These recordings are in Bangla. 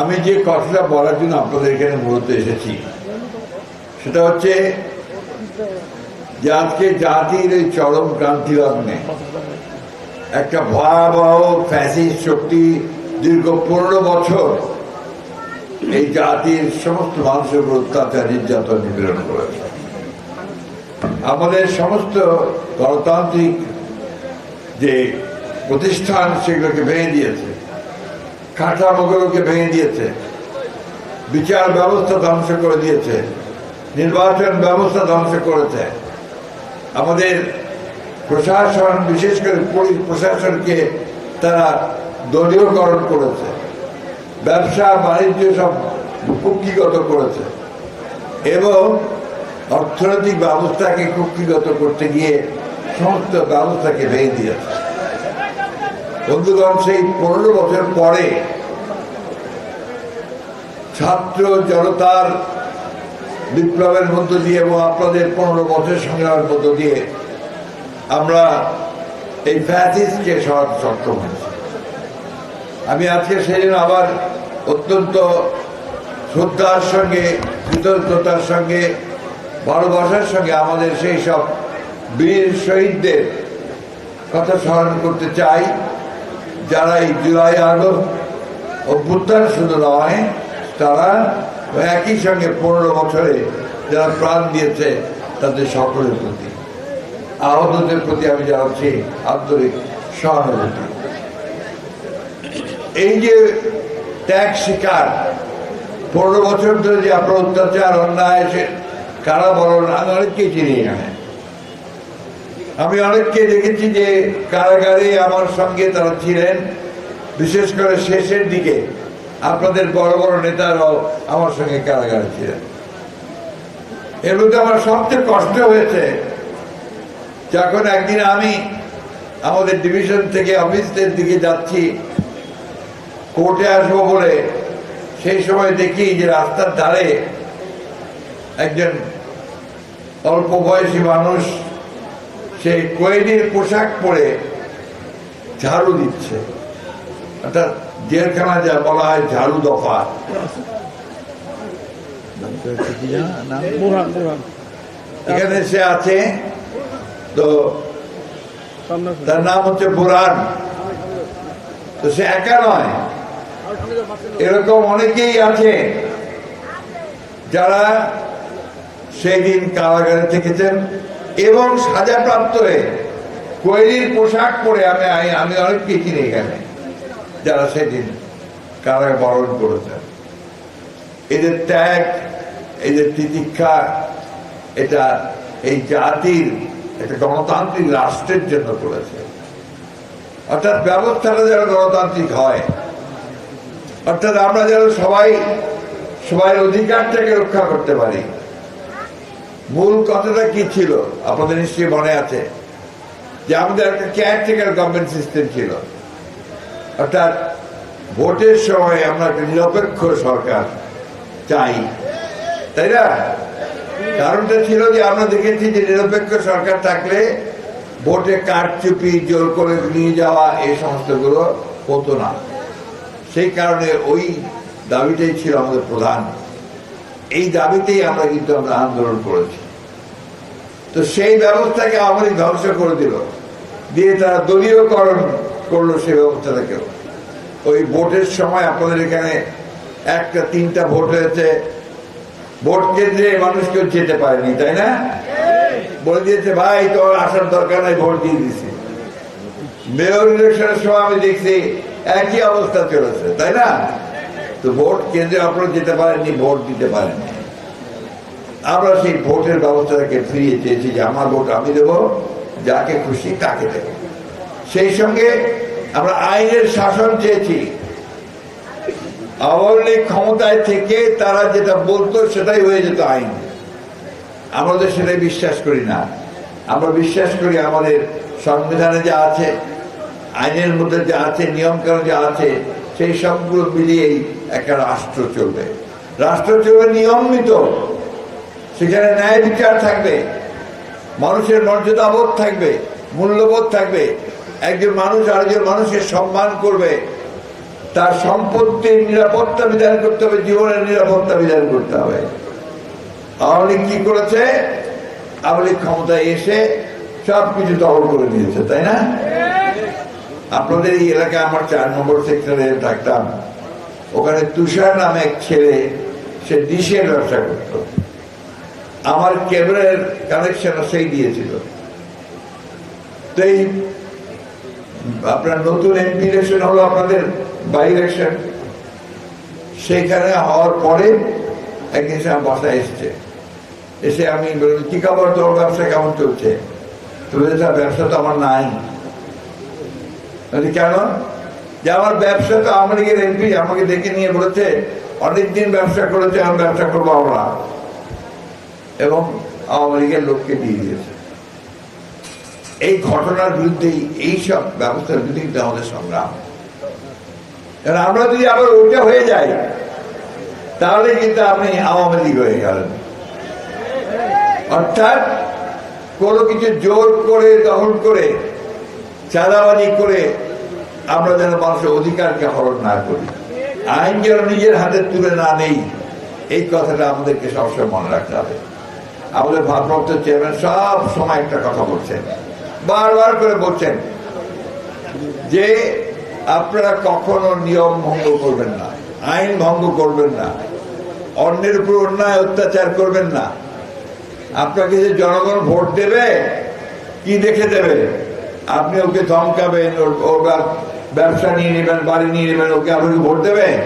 আমি যে কথাটা বলার জন্য আপনাদের এখানে মূলত এসেছি, সেটা হচ্ছে যে আজকে জাতির এই চরম ক্রান্তি লগ্নে একটা ভয়াবহ ফ্যাসিস্ট শক্তি দীর্ঘ পনেরো বছর এই জাতির সমস্ত মানুষের উপর অত্যাচার, নির্যাতন, নিপীড়ন করেছে। আমাদের সমস্ত গণতান্ত্রিক যে প্রতিষ্ঠান সেগুলোকে ভেঙে দিয়েছে কাঠামোগুলোকে ভেঙে দিয়েছে। বিচার ব্যবস্থা ধ্বংস করে দিয়েছে। নির্বাচন ব্যবস্থা ধ্বংস করেছে। আমাদের প্রশাসন, বিশেষ করে পুলিশ প্রশাসনকে তারা দলীয়করণ করেছে। ব্যবসা, বাণিজ্য সব কুক্ষিগত করেছে। এবং অর্থনৈতিক ব্যবস্থাকে কুক্ষিগত করতে গিয়ে সমস্ত ব্যবস্থাকে ভেঙে দিয়েছে। বন্ধুগণ সেই পনেরো বছর পরে ছাত্র জনতার বিপ্লবের মধ্য দিয়ে এবং আপনাদের পনেরো বছর সংগ্রামের মধ্য দিয়ে আমরা এই ফ্যাসিসকে সরাতে সক্ষম হয়েছি। আমি আজকে জন্য আবার অত্যন্ত শ্রদ্ধার সঙ্গে, কৃতজ্ঞতার সঙ্গে, ভালোবাসার সঙ্গে আমাদের সেই সব বীর শহীদদের কথা স্মরণ করতে চাই। যারা এই জুলাই আগস্ট অভ্যুত্থান শুধু নয়, তারা একই সঙ্গে পনেরো বছরে যারা প্রাণ দিয়েছে, তাদের সকলের প্রতি, আহতদের প্রতি আমি জানাচ্ছি আন্তরিক সহানুভূতি। এই যে ত্যাগ শিকার পনেরো বছর ধরে যে আপনার অত্যাচার, অন্যায় কারা বলন আমি অনেককেই চিনি এখানে। আমি অনেককে দেখেছি যে কারাগারে আমার সঙ্গে তারা ছিলেন, বিশেষ করে শেষের দিকে আপনাদের বড় বড় নেতারাও আমার সঙ্গে কারাগারে ছিলেন। এর মধ্যে আমার সবচেয়ে কষ্ট হয়েছে, যখন একদিন আমি আমাদের ডিভিশন থেকে অফিসের দিকে যাচ্ছি, কোর্টে আসব বলে সেই সময় দেখি যে রাস্তার ধারে একজন অল্প বয়সী মানুষ সেই কোয়েডির পোশাক পরে ঝাড়ু দিচ্ছে। অর্থাৎ জেলখানা যা বলা হয় ঝাড়ু দফা। এখানে সে আছে তো তার নাম হচ্ছে বুরান তো সে একা নয়। এরকম অনেকেই আছে যারা সেই দিন কারাগারে থেকেছেন। এবং সাজাপ্রাপ্ত হয়ে কোয়েলির পোশাক পরে আমি আমি- অনেককে চিনি এখানে যারা সেদিন কারাগারে বরণ করেছেন। এদের ত্যাগ, এদের তিতিক্ষা, এটা এই জাতির একটা গণতান্ত্রিক রাষ্ট্রের জন্য করেছে। অর্থাৎ ব্যবস্থাটা যেন গণতান্ত্রিক হয়। অর্থাৎ আমরা যেন সবাই সবাই অধিকারটাকে রক্ষা করতে পারি। মূল কথাটা কি ছিল? আপনাদের নিশ্চয়ই মনে আছে। যে আমাদের একটা কেয়ারটেকার গভর্নমেন্ট সিস্টেম ছিল। অর্থাৎ ভোটের সময় আমরা একটা নিরপেক্ষ সরকার চাই। তাই না? কারণটা ছিল যে আমরা দেখেছি যে নিরপেক্ষ সরকার থাকলে ভোটে কারচুপি, জোর করে নিয়ে যাওয়া এই সমস্তগুলো হতো না। সেই কারণে ওই দাবিটাই ছিল আমাদের প্রধান এই দাবিতেই আমরা কিন্তু আমরা আন্দোলন করেছি। তো সেই ব্যবস্থাকে আমাদের ধ্বংস করে দিল। দিয়ে তারা দলীয়করণ করল সেই ব্যবস্থাটাকেও। ওই ভোটের সময় আপনাদের এখানে একটা, তিনটা ভোট হয়েছে। ভোট কেন্দ্রে মানুষ কেউ যেতে পারেনি, তাই না? বলে দিয়েছে, ভাই, তোর আসার দরকার নাই, ভোট দিয়ে দিছি। মেয়র ইলেকশনের সময় আমি দেখছি একই অবস্থা চলেছে, তাই না? তো ভোট কেন্দ্রে আপনারা যেতে পারেননি, ভোট দিতে পারেননি। আমরা সেই ভোটের ব্যবস্থাটাকে ফিরিয়ে চেয়েছি যে আমার ভোট আমি দেব, যাকে খুশি তাকে দেব। সেই সঙ্গে আমরা আইনের শাসন চেয়েছি। আওয়ামী লীগ ক্ষমতায় থেকে তারা যেটা বলতো সেটাই হয়ে যেত আইন। আমাদের সেটাই বিশ্বাস করি না। আমরা বিশ্বাস করি আমাদের সংবিধানে যা আছে, আইনের মধ্যে যা আছে, নিয়মকানুন যা আছে, সেই সবগুলো মিলিয়েই একটা রাষ্ট্র চলবে। রাষ্ট্র চলবে নিয়মিত। সেখানে ন্যায় বিচার থাকবে। মানুষের মর্যাদাবোধ থাকবে, মূল্যবোধ থাকবে। একজন মানুষ আরেকজন মানুষের সম্মান করবে। তার সম্পত্তির নিরাপত্তা বিধান করতে হবে, জীবনের নিরাপত্তা বিধান করতে হবে। আওয়ামী কি করেছে? আওয়ামী ক্ষমতায় এসে সব কিছু দখল করে দিয়েছে তাই না? আপনাদের এই এলাকায় আমার চার নম্বর সেক্টরে থাকতাম ওখানে তুষার নামে এক ছেলে, সে ডিশের ব্যবসা করত। আমার কেবলের কানেকশন সেই দিয়েছিল। তো আপনার নতুন এমপি হলো আপনাদের বাই ইলেকশন সেইখানে হওয়ার পরে একদিন সে আমার বাসায় এসছে। এসে আমি বললাম, কি তোর ব্যবসা কেমন চলছে? তো ব্যবসা তো আমার নাই। কেন? যে আমার ব্যবসা তো আওয়ামী লীগের এমপি, আমাকে দেখে নিয়ে বলেছে অনেকদিন ব্যবসা করেছে আমি ব্যবসা করব আমরা। এবং আওয়ামী লীগের লোককে দিয়ে দিয়েছে। এই ঘটনার বিরুদ্ধেই এইসব ব্যবস্থার বিরুদ্ধে আমাদের সংগ্রাম। কারণ আমরা যদি আবার ওইটা হয়ে যাই, তাহলে কিন্তু আপনি আওয়ামী লীগ হয়ে গেলেন। অর্থাৎ কোনো কিছু জোর করে দখল করে, চাঁদাবাজি করে আমরা যেন মানুষের অধিকারকে হরণ না করি। আইন যেন নিজের হাতে তুলে না নেই, এই কথাটা আমাদেরকে সবসময় মনে রাখতে হবে। আমাদের ভারপ্রাপ্ত চেয়ারম্যান সব সময় একটা কথা বলছেন, বারবার করে বলছেন যে আপনারা কখনো নিয়ম ভঙ্গ করবেন না, আইন ভঙ্গ করবেন না, অন্যের উপর অন্যায় অত্যাচার করবেন না। আপনাকে যে জনগণ ভোট দেবে, কি দেখে দেবে? আপনি ওকে ধমকাবেন, ওর- ওর ব্যব- ব্যবসা নিয়ে নেবেন, বাড়ি নিয়ে নেবেন, ওকে আপনাকে ভোট দেবে?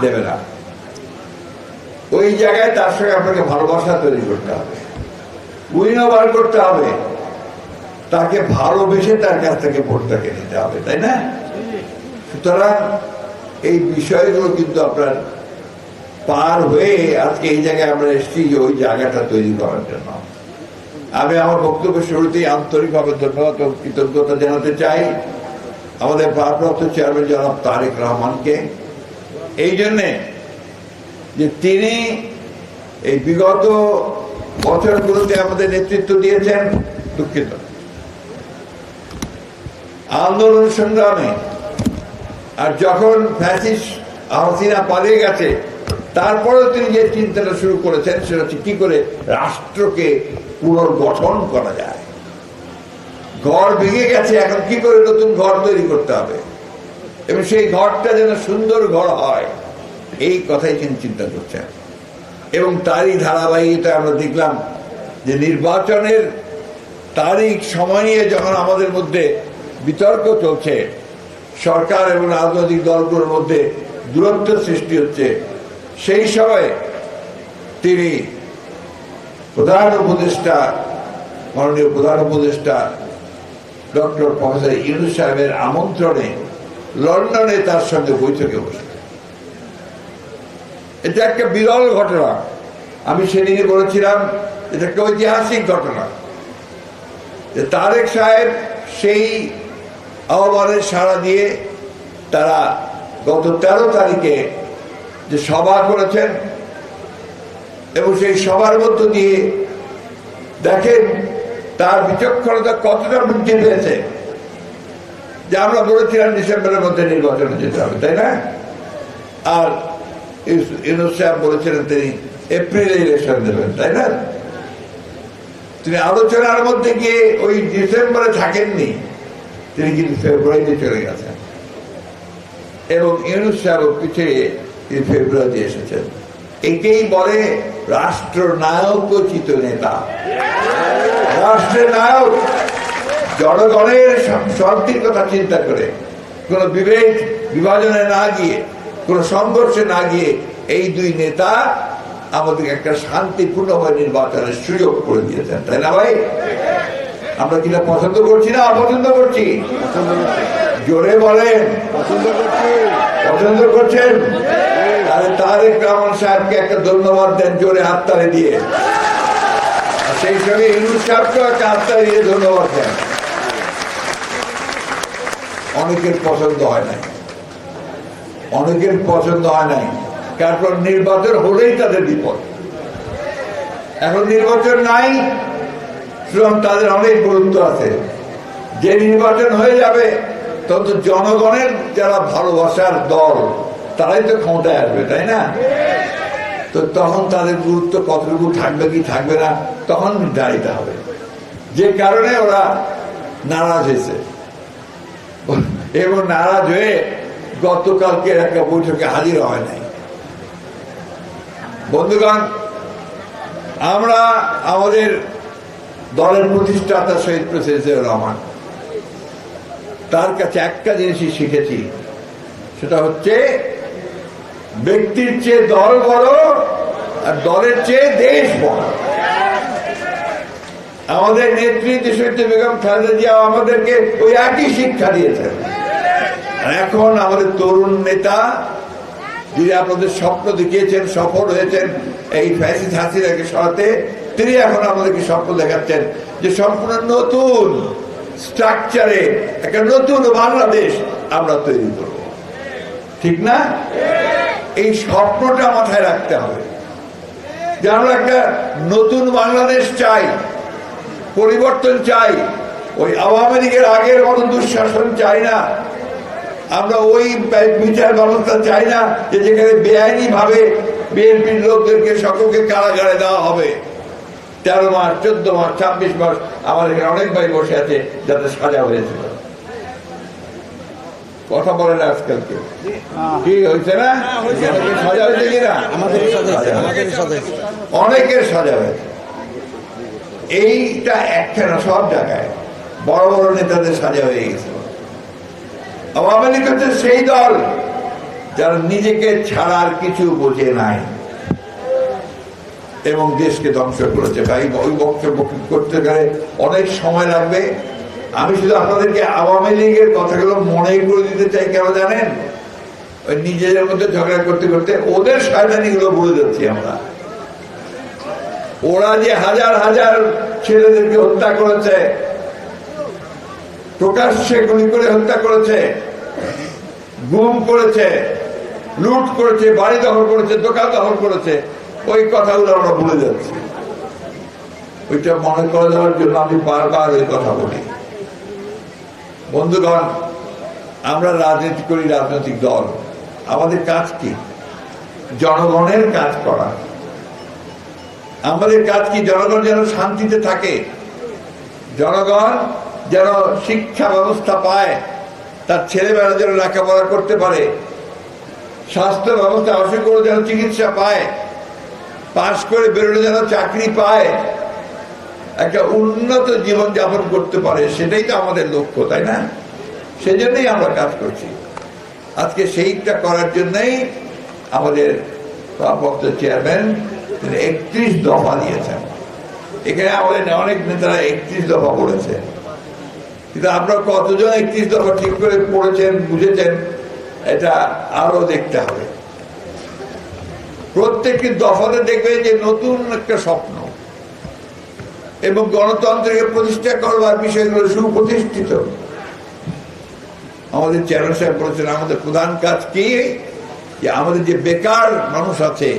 দেবে না। ওই জায়গায় তার সঙ্গে আপনাকে ভালোবাসা তৈরি করতে হবে। উইনও বার করতে হবে। তাকে ভালোবেসে তার কাছ থেকে ভোটটাকে নিতে হবে, তাই না? সুতরাং এই বিষয়গুলো কিন্তু আপনার পার হয়ে আজকে এই জায়গায় আমরা এসেছি যে ওই জায়গাটা তৈরি করার জন্য। আমি আমার বক্তব্য শুরুতেই আন্তরিকভাবে ধন্যবাদ ও কৃতজ্ঞতা জানাতে চাই আমাদের ভারপ্রাপ্ত চেয়ারম্যান জনাব তারেক রহমানকে। এই জন্যে যে তিনি এই বিগত বছরগুলোতে আমাদের নেতৃত্ব দিয়েছেন, দুঃখিত। আন্দোলন সংগ্রামে আর যখন ফ্যাসিস হাসিনা পালিয়ে গেছে তারপরেও তিনি যে চিন্তাটা শুরু করেছেন, সেটা হচ্ছে কি করে রাষ্ট্রকে পুনর্গঠন করা যায়। ঘর ভেঙে গেছে, এখন কি করে নতুন ঘর তৈরি করতে হবে? এবং সেই ঘরটা যেন সুন্দর ঘর হয়, এই কথাই তিনি চিন্তা করছেন। এবং তারই ধারাবাহিকতা আমরা দেখলাম যে নির্বাচনের তারিখ, সময় নিয়ে যখন আমাদের মধ্যে বিতর্ক চলছে, সরকার এবং রাজনৈতিক দলগুলোর মধ্যে দূরত্ব সৃষ্টি হচ্ছে সেই সময় তিনি প্রধান উপদেষ্টা, মাননীয় প্রধান উপদেষ্টা ডক্টর প্রফেসর ইউনুস সাহেবের আমন্ত্রণে লন্ডনে তার সঙ্গে বৈঠকে বসে। এটা একটা বিরল ঘটনা। আমি সেদিনে বলেছিলাম, এটা একটা ঐতিহাসিক ঘটনা। তারেক সাহেব সেই আহ্বানের সাড়া দিয়ে তারা গত তেরো তারিখে যে সভা করেছেন এবং সেই সভার মধ্য দিয়ে দেখেন তার বিচক্ষণতা কতটা বৃদ্ধি পেয়েছে যে আমরা বলেছিলাম ডিসেম্বরের মধ্যে নির্বাচনে যেতে হবে, তাই না? আর ইউনুস সাহেব বলেছিলেন তিনি এপ্রিলে ইলেকশন দেবেন, তাই না? তিনি আলোচনার মধ্যে গিয়ে ওই ডিসেম্বরে থাকেননি, তিনি কিন্তু ফেব্রুয়ারিতে চলে গেছেন। এবং ইউনুস সাহেব পিছিয়ে তিনি ফেব্রুয়ারিতে এসেছেন। একেই বলে রাষ্ট্রনায়কোচিত নেতা। রাষ্ট্রের নায়ক জনগণের শান্তির কথা চিন্তা করে, কোন বিভেদ বিভাজনে না গিয়ে, কোন সংঘর্ষে না গিয়ে এই দুই নেতা আমাদের একটা শান্তিপূর্ণভাবে নির্বাচনের সুযোগ করে দিয়েছেন, তাই না ভাই? আমরা কিনা পছন্দ করছি না অপছন্দ করছি? জোরে বলেন। পছন্দ করছেন। তাহলে তারেক রহমান সাহেবকে একটা ধন্যবাদ দেন, জোরে হাততালি দিয়ে। সেই সঙ্গে ইউনুস সাহেবকেও একটা হাততালি দিয়ে ধন্যবাদ দেন। অনেকের পছন্দ হয় নাই। অনেকের পছন্দ হয় নাই। তারপর নির্বাচন হলেই তাদের বিপদ। এখন নির্বাচন নাই তাদের অনেক গুরুত্ব আছে। যে নির্বাচন হয়ে যাবে তখন তো জনগণের যারা ভালোবাসার দল, তারাই তো ক্ষমতায় আসবে, তাই না? তো তখন তাদের গুরুত্ব কতটুকু থাকবে কি থাকবে না, তখন নির্ধারিত হবে। যে কারণে ওরা নারাজ হয়েছে। এবং নারাজ হয়ে গতকালকে একটা বৈঠকে হাজির হয় নাই। বন্ধুগণ, আমরা আমাদের দলের প্রতিষ্ঠাতা শহীদ প্রেসিডেন্ট রহমান তার কাছে একটা জিনিসই শিখেছি, সেটা হচ্ছে ব্যক্তির চেয়ে দল বড় আর দলের চেয়ে দেশ বড়। আমাদের নেত্রী দেশত্রী বেগম খালেদা জিয়া আমাদেরকে ওই একই শিক্ষা দিয়েছেন। এখন আমাদের তরুণ নেতা যিনি আপনাদের স্বপ্ন দেখিয়েছেন, সফল হয়েছেন, এই ফ্যাসিস হাসিনাকে সরাতে, তিনি এখন আমাদেরকে স্বপ্ন দেখাচ্ছেন যে সম্পূর্ণ নতুন স্ট্রাকচারে একটা নতুন বাংলাদেশ আমরা তৈরি করব। ঠিক না? এই স্বপ্নটা মাথায় রাখতে হবে। যে আমরা একটা নতুন বাংলাদেশ চাই, পরিবর্তন চাই, ওই আওয়ামী লীগের আগের মতো দুঃশাসন চাই না, আমরা ওই বিচার ব্যবস্থা চাই না যে যেখানে বেআইনি ভাবে বিএনপির লোকদেরকে সকলকে কারাগারে দেওয়া হবে। তেরো মাস চোদ্দ মাস ছাব্বিশ মাস আমার এখানে অনেক ভাই বসে আছে যাতে সাজা হয়েছিল কথা বলে না আজকালকে। কি হয়েছে না? সাজা হয়েছে কিনা। অনেকের সাজা হয়েছে। এইটা একখানা সব জায়গায়। বড় বড় নেতাদের সাজা হয়ে গেছে। আওয়ামী লীগ হচ্ছে সেই দল যারা নিজেকে ছাড়ার কিছু বোঝে নাই। এবং দেশকে ধ্বংস করেছে। তাই ওই বক্তব্য করতে গেলে অনেক সময় লাগবে। আমি শুধু আপনাদেরকে আওয়ামী লীগের কথাগুলো মনে করে দিতে চাই, কেন জানেন? ওই নিজেদের মধ্যে ঝগড়া করতে করতে ওদের শয়তানিগুলো ভুলে যাচ্ছি আমরা। ওরা যে হাজার হাজার ছেলেদেরকে হত্যা করেছে, প্রকাশ্যে গুলি করে হত্যা করেছে, গুম করেছে, লুট করেছে, বাড়ি দখল করেছে, দোকান দখল করেছে ওই কথাগুলো আমরা ভুলে যাচ্ছি। ওইটা মনে করে দেওয়ার জন্য আমি বারবার ওই কথা বলি। বন্ধুগণ, আমরা রাজনীতি করি রাজনৈতিক দল। আমাদের কাজ কি? জনগণের কাজ করা। আমাদের কাজ কি? জনগণ যেন শান্তিতে থাকে। জনগণ যেন শিক্ষা ব্যবস্থা পায়। তার ছেলেমেয়েরা যেন লেখাপড়া করতে পারে। স্বাস্থ্য ব্যবস্থা অসুখ যেন চিকিৎসা পায়। পাশ করে বেরোলে যেন চাকরি পায়, একটা উন্নত জীবন যাপন করতে পারে, সেটাই তো আমাদের লক্ষ্য, তাই না? সেজন্যই আমরা কাজ করছি। আজকে সেইটা করার জন্যই আমাদের ভারপ্রাপ্ত চেয়ারম্যান তিনি একত্রিশ দফা দিয়েছেন। এখানে আমাদের অনেক নেতারা একত্রিশ দফা করেছে। কিন্তু আপনারা কতজন একত্রিশ দফা ঠিক করে পড়েছেন, বুঝেছেন, এটা আরও দেখতে হবে। প্রত্যেকটি দফাতে দেখবেন যে নতুন একটা স্বপ্ন। এবং গণতন্ত্রকে প্রতিষ্ঠা করবার বিষয়গুলো সুপ্রতিষ্ঠিত। আমাদের চেয়ারম্যান সাহেব বলেছেন, আমাদের প্রধান কাজ কি? যে আমাদের যে বেকার মানুষ আছে,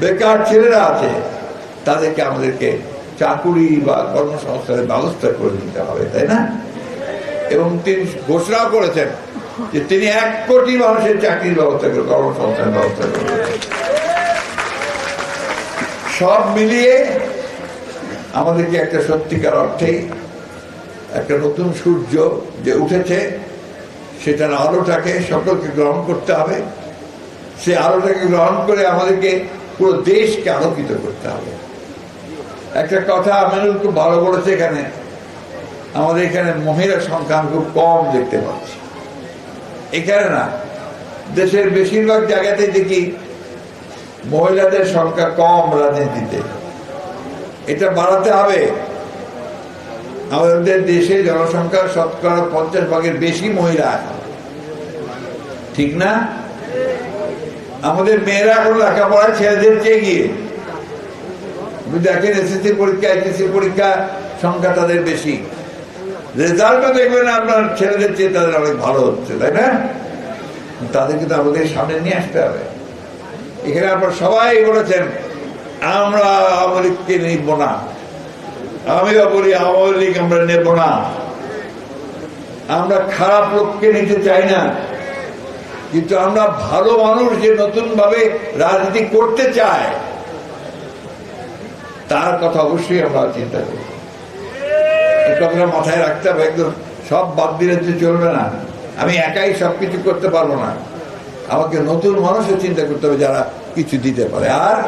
বেকার ছেলেরা আছে, তাদেরকে আমাদেরকে চাকুরি বা কর্মসংস্থানের ব্যবস্থা করে দিতে হবে, তাই না? এবং তিনি ঘোষণা করেছেন যে তিনি এক কোটি মানুষের চাকরির ব্যবস্থা করে কর্মসংস্থানের ব্যবস্থা করবেন। সব মিলিয়ে আমাদেরকে একটা সত্যিকার অর্থেই একটা নতুন সূর্য যে উঠেছে সেটার আলোটাকে সকলকে গ্রহণ করতে হবে। সে আলোটাকে গ্রহণ করে আমাদেরকে পুরো দেশকে আলোকিত করতে হবে। একটা কথা আমিনুল খুব ভালো বলেছে এখানে। আমাদের এখানে মহিলা সংখ্যা খুব কম দেখতে পাচ্ছি। এখানে না, দেশের বেশিরভাগ জায়গাতেই দেখি মহিলাদের সংখ্যা কম রাজনীতিতে। এটা বাড়াতে হবে। আমাদের দেশে জনসংখ্যা শতকরা পঞ্চাশ ভাগের বেশি মহিলা। ঠিক না? আমাদের মেয়েরা এখন লেখাপড়া ছেলেদের চেয়ে গিয়ে। দেখেন এসএসসি পরীক্ষা এইচএসসি পরীক্ষা, সংখ্যা তাদের বেশি। রেজাল্টও দেখবেন আপনার ছেলেদের চেয়ে তাদের অনেক ভালো হচ্ছে, তাই না? তাদেরকে তো আমাদের সামনে নিয়ে আসতে হবে। এখানে আপনার সবাই বলেছেন, আমরা আওয়ামী লীগকে নিব না। আমিও বলি, আওয়ামী লীগ আমরা নেব না। আমরা খারাপ লোককে নিতে চাই না। কিন্তু আমরা ভালো মানুষ যে নতুন ভাবে রাজনীতি করতে চায়, তার কথা অবশ্যই আমরা চিন্তা করি। কথাটা মাথায় রাখতে হবে, একদম সব বাদ দিলে চলবে না। আমি একাই সবকিছু করতে পারব না। আমাকে নতুন মানুষের চিন্তা করতে হবে যারা কিছু দিতে পারে। আর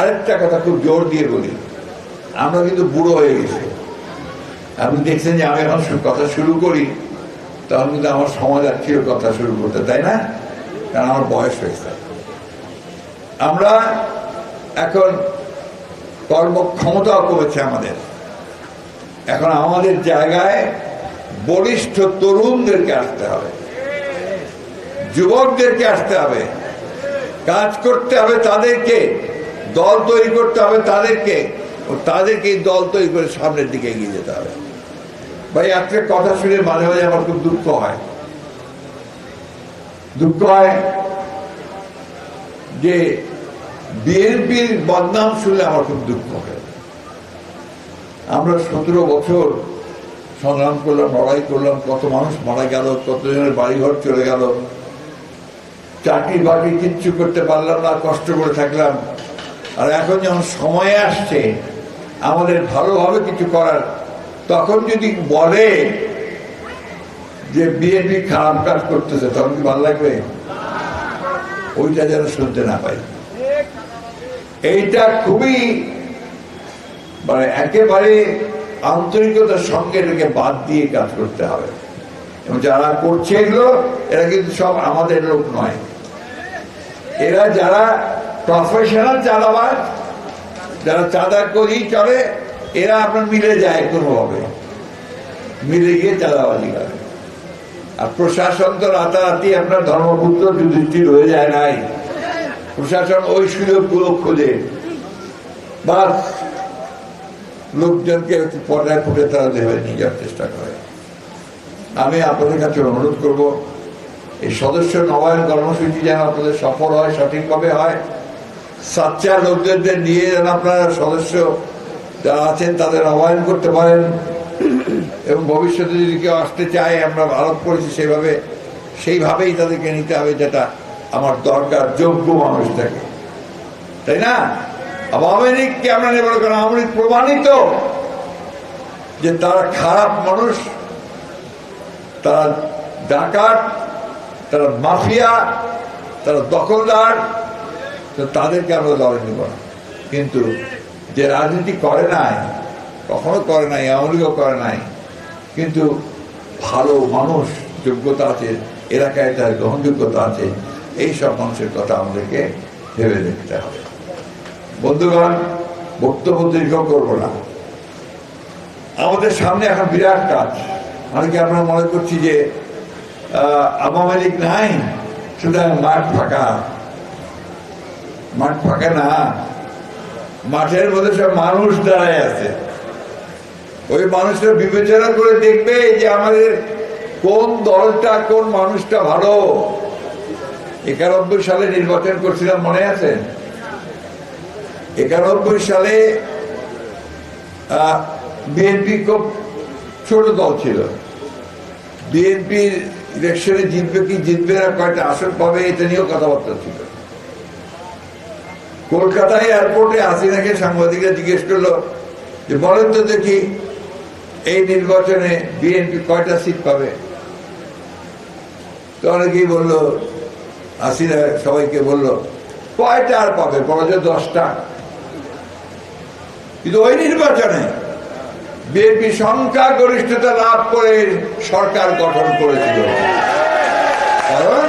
আরেকটা কথা খুব জোর দিয়ে বলি, আমরা কিন্তু বুড়ো হয়ে গেছি। আপনি দেখছেন যে আমি এখন কথা শুরু করি, তখন কিন্তু আমার সমাজ আর কথা শুরু করতে, তাই না? কারণ আমার বয়স হয়েছে। আমরা এখন কর্মক্ষমতাও কমেছে আমাদের। এখন আমাদের জায়গায় বলিষ্ঠ তরুণদেরকে আসতে হবে। যুবকদেরকে আসতে হবে। কাজ করতে হবে তাদেরকে, দল তৈরি করতে হবে তাদেরকে। তাদেরকে দল তৈরি করে সামনের দিকে এগিয়ে যেতে হবে। ভাই আজকে কথা শুনে মাঝে মাঝে আমার খুব দুঃখ হয়। দুঃখ হয় যে বিএনপির বদনাম শুনলে আমার খুব দুঃখ হয়। আমরা সতেরো বছর সংগ্রাম করলাম, লড়াই করলাম, কত মানুষ মারা গেল, কতজনের বাড়িঘর চলে গেল চাকরি বাকরি কিচ্ছু করতে পারলাম না, কষ্ট করে থাকলাম। আর এখন যখন সময় আসছে, আমাদের ভালোভাবে কিছু করার, তখন যদি বলে যে বিএনপি খারাপ কাজ করতেছে, তখন কি ভালো লাগবে? ওইটা যেন শুনতে না পাই। এইটা খুবই মানে একেবারে আন্তরিকতার সঙ্গে এটাকে বাদ দিয়ে কাজ করতে হবে। এবং যারা করছে এগুলো, এরা কিন্তু সব আমাদের লোক নয়। এরা যারা প্রফেশনাল চাঁদাবাজ, যারা চাঁদা করেই চলে এরা আপনার মিলে যায় কোনোভাবে। মিলে গিয়ে চাঁদাবাজি করে। আর প্রশাসন তো রাতারাতি আপনার ধর্মপুত্র যুধিষ্ঠির হয়ে যায় নাই। প্রশাসন ওই সুযোগগুলো খোঁজে। বা লোকজনকে পর্দায় ফুটে তারা দেবে, নিয়ে যাওয়ার চেষ্টা করে। আমি আপনাদের কাছে অনুরোধ করব এই সদস্য নবায়ন কর্মসূচি যেন আপনাদের সফল হয়, সঠিকভাবে হয় সাচ্চা লোকদের নিয়ে যেন আপনারা সদস্য যারা আছেন তাদের নবায়ন করতে পারেন। এবং ভবিষ্যতে যদি কেউ আসতে চায়, আমরা আরোপ করেছি সেভাবে, সেইভাবেই তাদেরকে নিতে হবে যেটা আমার দরকার, যোগ্য মানুষ থাকে তাই না? আওয়ামী লীগকে আমরা নেব কারণ আওয়ামী লীগ প্রমাণিত যে তারা খারাপ মানুষ, তারা ডাকাত তারা মাফিয়া, তারা দখলদার তাদেরকে আমরা দলে নিব না। কিন্তু যে রাজনীতি করে নাই, কখনো করে নাই আওয়ামী লীগও করে নাই, কিন্তু ভালো মানুষ, যোগ্যতা আছে, এলাকায় তার গ্রহণযোগ্যতা আছে, এই সব মানুষের কথা আমাদেরকে ভেবে দেখতে হবে। বন্ধুগণ, বক্তব্য দীর্ঘ করব না। আমাদের সামনে এখন বিরাট কাজ। অনেকে আমরা মনে করছি যে আওয়ামী লীগ নাই সুতরাং মাঠ ফাঁকা। মাঠ ফাঁকা না, মাঠের মধ্যে সব মানুষ দাঁড়ায় আছে। ওই মানুষটা বিবেচনা করে দেখবে যে আমাদের কোন দলটা, কোন মানুষটা ভালো। একানব্বই সালে নির্বাচন করছিলাম, মনে আছে? একানব্বই সালে বিএনপি খুব ছোট দল ছিল। বিএনপির ইলেকশনে জিতবে কি জিতবে না, কয়টা আসন পাবে, এটা নিয়েও কথাবার্তা ছিল। কলকাতায় এয়ারপোর্টে হাসিনাকে সাংবাদিকরা জিজ্ঞেস করল যে, বলেন তো দেখি, এই নির্বাচনে বিএনপি কয়টা সিট পাবে? তো অনেকেই বলল, হাসিনা সবাইকে বলল, কয়টা আর পাবে? বড় দশটা। কিন্তু ওই নির্বাচনে বিএনপি সংখ্যা গরিষ্ঠতা লাভ করে সরকার গঠন করেছিল। কারণ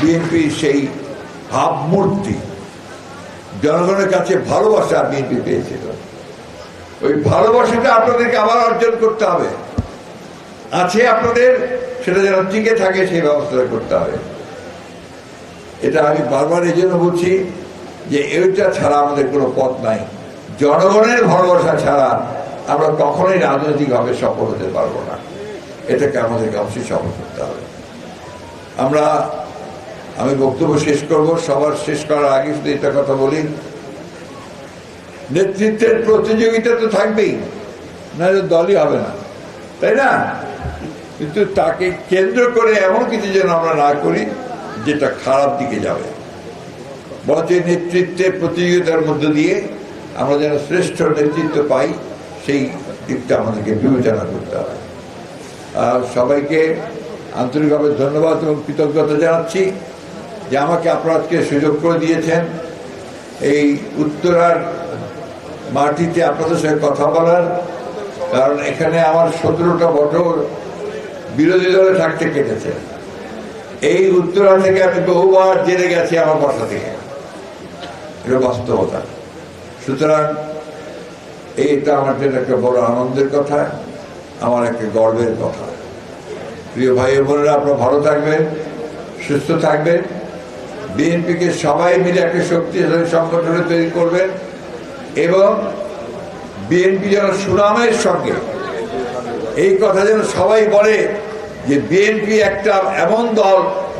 বিএনপি সেই ভাবমূর্তি, জনগণের কাছে ভালোবাসা বিএনপি পেয়েছিল। ওই ভালোবাসাটা আপনাদেরকে আবার অর্জন করতে হবে। আছে আপনাদের, সেটা যেন টিকে থাকে সেই ব্যবস্থাটা করতে হবে। এটা আমি বারবার এই জন্য বলছি যে এইটা ছাড়া আমাদের কোনো পথ নাই। জনগণের ভালোবাসা ছাড়া আমরা কখনোই রাজনৈতিকভাবে সফল হতে পারব না। এটাকে আমাদেরকে অবশ্যই সফল করতে হবে। আমরা, আমি বক্তব্য শেষ করব। সবার শেষ করার আগে শুধু এটা কথা বলি, নেতৃত্বের প্রতিযোগিতা তো থাকবেই না দলই হবে না। তাই না? কিন্তু তাকে কেন্দ্র করে এমন কিছু যেন আমরা না করি, যেটা খারাপ দিকে যাবে। বরঞ্চ নেতৃত্বের প্রতিযোগিতার মধ্য দিয়ে আমরা যেন শ্রেষ্ঠ নেতৃত্ব পাই সেই দিকটা আমাদেরকে বিবেচনা করতে হবে। আর সবাইকে আন্তরিকভাবে ধন্যবাদ এবং কৃতজ্ঞতা জানাচ্ছি যে আমাকে আপনারা আজকে সুযোগ করে দিয়েছেন। এই উত্তরার মাটিতে আপনাদের সঙ্গে কথা বলার, কারণ এখানে আমার সতেরোটা বছর বিরোধী দলে থাকতে কেটেছে। এই উত্তরা থেকে আমি বহুবার জেনে গেছি আমার বাসা থেকে। এটা বাস্তবতা। সুতরাং এইটা আমার জন্য একটা বড় আনন্দের কথা, আমার একটা গর্বের কথা। প্রিয় ভাই বোনেরা, আপনারা ভালো থাকবেন, সুস্থ থাকবেন। বিএনপিকে সবাই মিলে একটা শক্তিশালী সংগঠনে তৈরি করবেন এবং বিএনপি যেন সুনামের সঙ্গে, এই কথা যেন সবাই বলে যে বিএনপি একটা এমন দল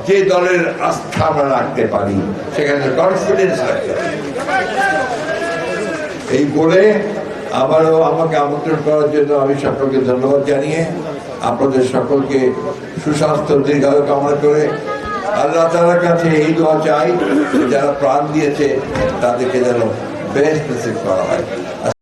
যে দলের আস্থা আমরা রাখতে পারি। সেখানে কনফিডেন্স রাখতে এই বলে আবারও আমাকে আমন্ত্রণ করার জন্য আমি সকলকে ধন্যবাদ জানিয়ে আপনাদের সকলকে সুস্বাস্থ্য, দীর্ঘায়ু কামনা করে আল্লাহ তালার কাছে এই দোয়া চাই যারা প্রাণ দিয়েছে তাদেরকে যেন বেশ বেস্ট করা হয়।